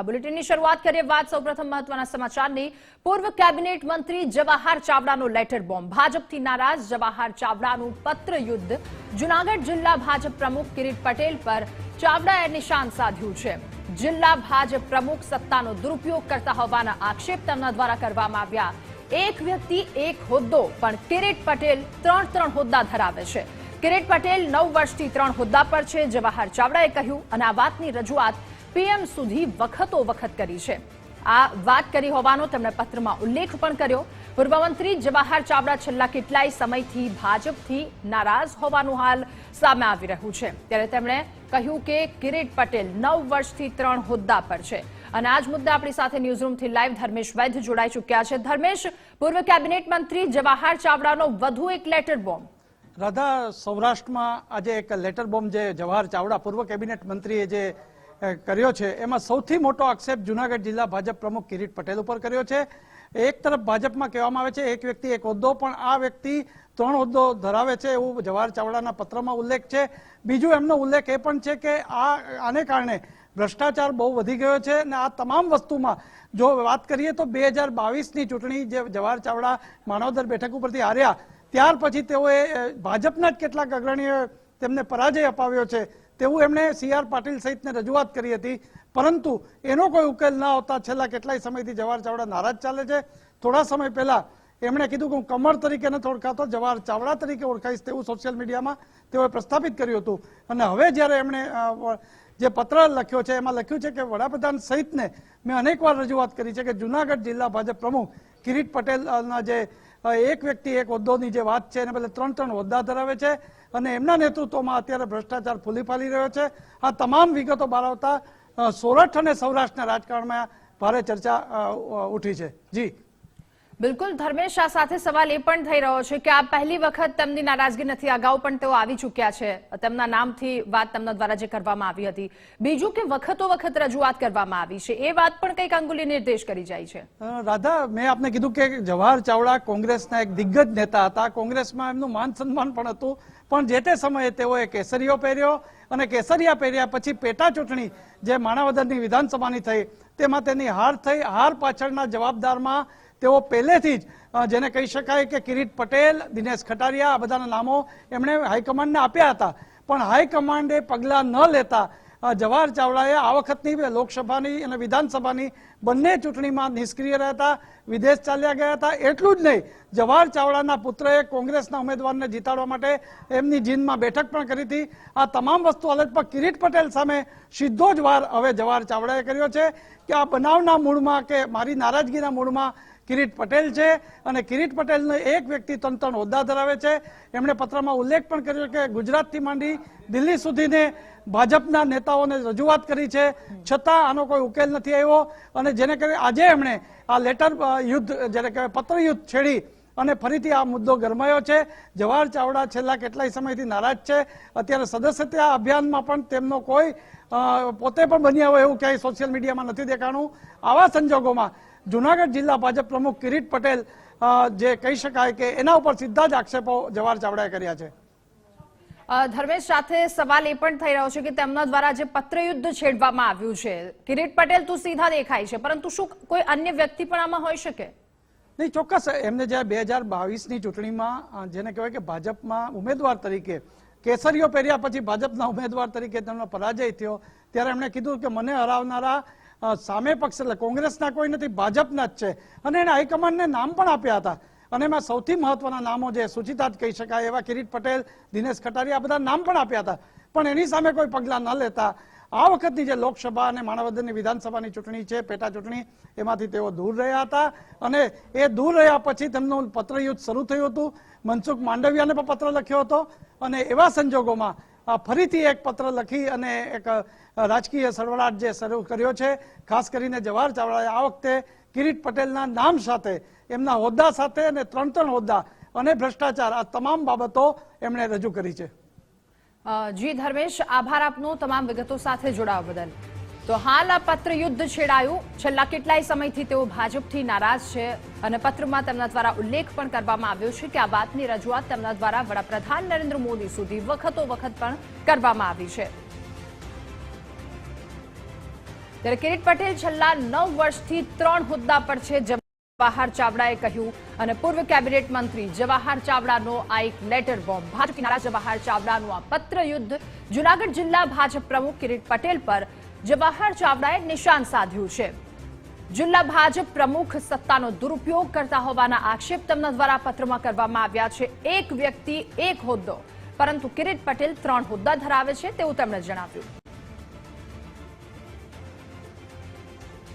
બુલેટિનની શરૂઆત કરીએ વાત સૌપ્રથમ મહત્વના સમાચારની. પૂર્વ કેબિનેટ મંત્રી જવાહર ચાવડાનો લેટર બોમ્બ. ભાજપથી નારાજ જવાહર ચાવડાનું પત્ર યુદ્ધ. જુનાગઢ જિલ્લા ભાજપ પ્રમુખ કિરીટ પટેલ પર ચાવડાએ નિશાન સાધ્યું છે. જિલ્લા ભાજપ પ્રમુખ સત્તાનો દુરુપયોગ કરતા હોવાના આક્ષેપ તેમના દ્વારા કરવામાં આવ્યા. એક વ્યક્તિ, એક હોદ્દો, પણ કિરીટ પટેલ ત્રણ ત્રણ હોદ્દા ધરાવે છે. કિરીટ પટેલ નવ વર્ષથી ત્રણ હોદ્દા પર છે, જવાહર ચાવડાએ કહ્યું, અને આ વાતની રજૂઆત પીએમ સુધી વખતો વખત કરી છે. આ વાત કરી હોવાનો તેમણે પત્રમાં ઉલ્લેખ પણ કર્યો. પૂર્વ મંત્રી જવાહર ચાવડા છેલ્લા કેટલાય સમયથી ભાજપથી નારાજ હોવાનું હાલ સામે આવી રહ્યું છે. ત્યારે તેમણે કહ્યું કે કિરીટ પટેલ નવ વર્ષથી ત્રણ હોદ્દા પર છે. અને આજ મુદ્દે આપણી સાથે ન્યૂઝરૂમથી લાઈવ ધર્મેશ વૈદ્ય જોડાઈ ચૂક્યા છે. ધર્મેશ, પૂર્વ કેબિનેટ મંત્રી જવાહર ચાવડાનો વધુ એક લેટર બોમ્બ. રાધા, સૌરાષ્ટ્રમાં આજે એક લેટર બોમ્બ જે જવાહર ચાવડા, પૂર્વ કેબિનેટ મંત્રીએ જે કર્યો છે. એમાં સૌથી મોટો આક્ષેપ જુનાગઢ જિલ્લા ભાજપ પ્રમુખ કિરીટ પટેલ ઉપર કર્યો છે. એક તરફ ભાજપમાં કહેવામાં આવે છે, એક વ્યક્તિ એક હોદ્દો, પણ આ વ્યક્તિ ત્રણ હોદ્દો ધરાવે છે એવું જવાહર ચાવડાના પત્રમાં ઉલ્લેખ છે. બીજું એમનો ઉલ્લેખ એ પણ છે કે આ, આને કારણે ભ્રષ્ટાચાર બહુ વધી ગયો છે અને આ તમામ વસ્તુમાં જો વાત કરીએ તો બે હજાર બાવીસની ચૂંટણી જે જવાહર ચાવડા માનવદર બેઠક ઉપરથી હાર્યા, ત્યાર પછી તેઓએ ભાજપના જ કેટલાક અગ્રણીઓ તેમને પરાજય અપાવ્યો છે. તેવું એમણે સી આર પાટીલ સહિતને રજૂઆત કરી હતી. પરંતુ એનો કોઈ ઉકેલ ના આવતા છેલ્લા કેટલાય સમયથી જવાહર ચાવડા નારાજ ચાલે છે. થોડા સમય પહેલા એમણે કીધું કે હું કમર તરીકે નથી ઓળખાતો જવાહર ચાવડા તરીકે ઓળખાઈશ તેવું સોશિયલ મીડિયામાં તેઓએ પ્રસ્થાપિત કર્યું હતું. અને હવે જ્યારે એમણે જે પત્ર લખ્યો છે, એમાં લખ્યું છે કે વડાપ્રધાન સહિતને મેં અનેકવાર રજૂઆત કરી છે કે જુનાગઢ જિલ્લા ભાજપ પ્રમુખ કિરીટ પટેલના જે એક વ્યક્તિ એક હોદ્દોની જે વાત છે, એને બદલે ત્રણ ત્રણ હોદ્દા ધરાવે છે અને એમના નેતૃત્વમાં અત્યારે ભ્રષ્ટાચાર ફૂલી ફાલી રહ્યો છે. આ તમામ વિગતો બહાર સોરઠ અને સૌરાષ્ટ્રના રાજકારણમાં ભારે ચર્ચા ઉઠી છે. જી. બિલકુલ, ધર્મેશ આ સાથે સવાલ એ પણ થઈ રહ્યો છે કે આ પહેલી વખત તેમની નારાજગી નથી. અગાઉ પણ તેઓ આવી ચૂક્યા છે. તેમના નામથી વાત તેમના દ્વારા જે કરવામાં આવી હતી. બીજું કે વખતો વખત રજૂઆત કરવામાં આવી છે. એ વાત પણ કંઈક અંગુલી નિર્દેશ કરી જાય છે. રાધા, મેં આપને કીધું કે જવાહર ચાવડા કોંગ્રેસના એક દિગ્ગજ નેતા હતા. કોંગ્રેસમાં એમનું માન સન્માન પણ હતું. પણ જે તે સમયે તેઓએ કેસરીઓ પહેર્યો અને કેસરિયા પહેર્યા પછી પેટા ચૂંટણી જે માણાવદરની વિધાનસભાની થઈ, તેમાં તેની હાર થઈ. હાર પાછળના જવાબદારમાં તેઓ પહેલેથી જ જેને કહી શકાય કે કિરીટ પટેલ, દિનેશ ખટારિયા, આ બધાના નામો એમણે હાઈકમાન્ડને આપ્યા હતા. પણ હાઈકમાન્ડે પગલાં ન લેતા જવાહર ચાવડાએ આ વખતની લોકસભાની અને વિધાનસભાની બંને ચૂંટણીમાં નિષ્ક્રિય રહેતા, વિદેશ ચાલ્યા ગયા હતા. એટલું જ નહીં, જવાહર ચાવડાના પુત્રએ કોંગ્રેસના ઉમેદવારને જીતાડવા માટે એમની જીનમાં બેઠક પણ કરી હતી. આ તમામ વસ્તુ અલગ પણ કિરીટ પટેલ સામે સીધો જ વાર હવે જવાહર ચાવડાએ કર્યો છે કે આ બનાવના મૂળમાં કે મારી નારાજગીના મૂળમાં કિરીટ પટેલ છે અને કિરીટ પટેલનો એક વ્યક્તિ ત્રણ ત્રણ હોદ્દા ધરાવે છે. એમણે પત્રમાં ઉલ્લેખ પણ કર્યો કે ગુજરાતથી માંડી દિલ્હી સુધીને ભાજપના નેતાઓને રજૂઆત કરી છે. છતાં આનો કોઈ ઉકેલ નથી આવ્યો અને જેને કરી આજે એમણે આ લેટર યુદ્ધ, જેને કહેવાય પત્ર યુદ્ધ છેડી અને ફરીથી આ મુદ્દો ગરમાયો છે. જવાહર ચાવડા છેલ્લા કેટલાય સમયથી નારાજ છે. અત્યારે સદસ્યતા અભિયાનમાં પણ તેમનો કોઈ પોતે પણ બન્યા હોય એવું ક્યાંય સોશિયલ મીડિયામાં નથી દેખાણું. આવા સંજોગોમાં જુનાગઢ જિલ્લા ભાજપ પ્રમુખ કિરીટ પટેલ જે કહી શકાય કે એના ઉપર સીધા જ આક્ષેપો જવાહર ચાવડાએ કર્યા છે. ધર્મેશ સાથે સવાલ એ પણ થઈ રહ્યો છે કે તેમના દ્વારા જે પત્રયુદ્ધ છેડવામાં આવ્યું છે કિરીટ પટેલ તો સીધા દેખાય છે પરંતુ શું કોઈ અન્ય વ્યક્તિ પણ આમાં હોઈ શકે? નહીં ચોક્કસ એમને જે બે હજાર બાવીસની ચૂંટણીમાં જેને કહેવાય કે ભાજપમાં ઉમેદવાર તરીકે કેસરીઓ પહેર્યા પછી ભાજપના ઉમેદવાર તરીકે તેમનો પરાજય થયો ત્યારે એમણે કીધું કે મને હરાવનારા સામે પક્ષ એટલે કોંગ્રેસના કોઈ નથી, ભાજપના જ છે. અને એને હાઈકમાન્ડને નામ પણ આપ્યા હતા. અને એમાં સૌથી મહત્વના નામો જે સુચિતા જ કહી શકાય, એવા કિરીટ પટેલ, દિનેશ ખટારીયા બધા નામ પણ આપ્યા હતા. પણ એની સામે કોઈ પગલાં ન લેતા આ વખતની જે લોકસભા અને માણાવદરની વિધાનસભાની ચૂંટણી છે, પેટા ચૂંટણી, એમાંથી તેઓ દૂર રહ્યા હતા. અને એ દૂર રહ્યા પછી તેમનું પત્રયુદ્ધ શરૂ થયું હતું. મનસુખ માંડવિયાને પણ પત્ર લખ્યો હતો. અને એવા સંજોગોમાં ફરીથી એક પત્ર લખી અને એક રાજકીય સરવળાટ જે શરૂ કર્યો છે, ખાસ કરીને જવાહર ચાવડાએ આ વખતે કિરીટ પટેલના નામ સાથે, એમના હોદ્દા સાથે અને ત્રણ ત્રણ હોદ્દા અને ભ્રષ્ટાચાર, આ તમામ બાબતો એમણે રજૂ કરી છે. જી ધર્મેશ, આભાર આપનો, તમામ વિગતો સાથે જોડાવા બદલ. તો હાલ આ પત્ર યુદ્ધ છેડાયું. છેલ્લા કેટલાય સમયથી તેઓ ભાજપથી નારાજ છે અને પત્રમાં તેમના દ્વારા ઉલ્લેખ પણ કરવામાં આવ્યો છે કે આ વાતની રજૂઆત તેમના દ્વારા વડાપ્રધાન નરેન્દ્ર મોદી સુધી વખતો વખત પણ કરવામાં આવી છે. ત્યારે કિરીટ પટેલ છેલ્લા નવ વર્ષથી ત્રણ હોદ્દા પર છે. જવાહર ચાવડાએ કહ્યું અને પૂર્વ કેબિનેટ મંત્રી જવાહર ચાવડાનો આ એક લેટર બોમ્બ. ભાજપ નારા જવાહર ચાવડાનું આ પત્ર યુદ્ધ જુનાગઢ જિલ્લા ભાજપ પ્રમુખ કિરીટ પટેલ પર જવાહર ચાવડાએ નિશાન સાધ્યું છે. જિલ્લા ભાજપ પ્રમુખ સત્તાનો દુરુપયોગ કરતા હોવાના આક્ષેપ તેમના દ્વારા પત્રમાં કરવામાં આવ્યા છે. એક વ્યક્તિ, એક હોદ્દો. પરંતુ કિરીટ પટેલ ત્રણ હોદ્દા ધરાવે છે તેવું તેમણે જણાવ્યું.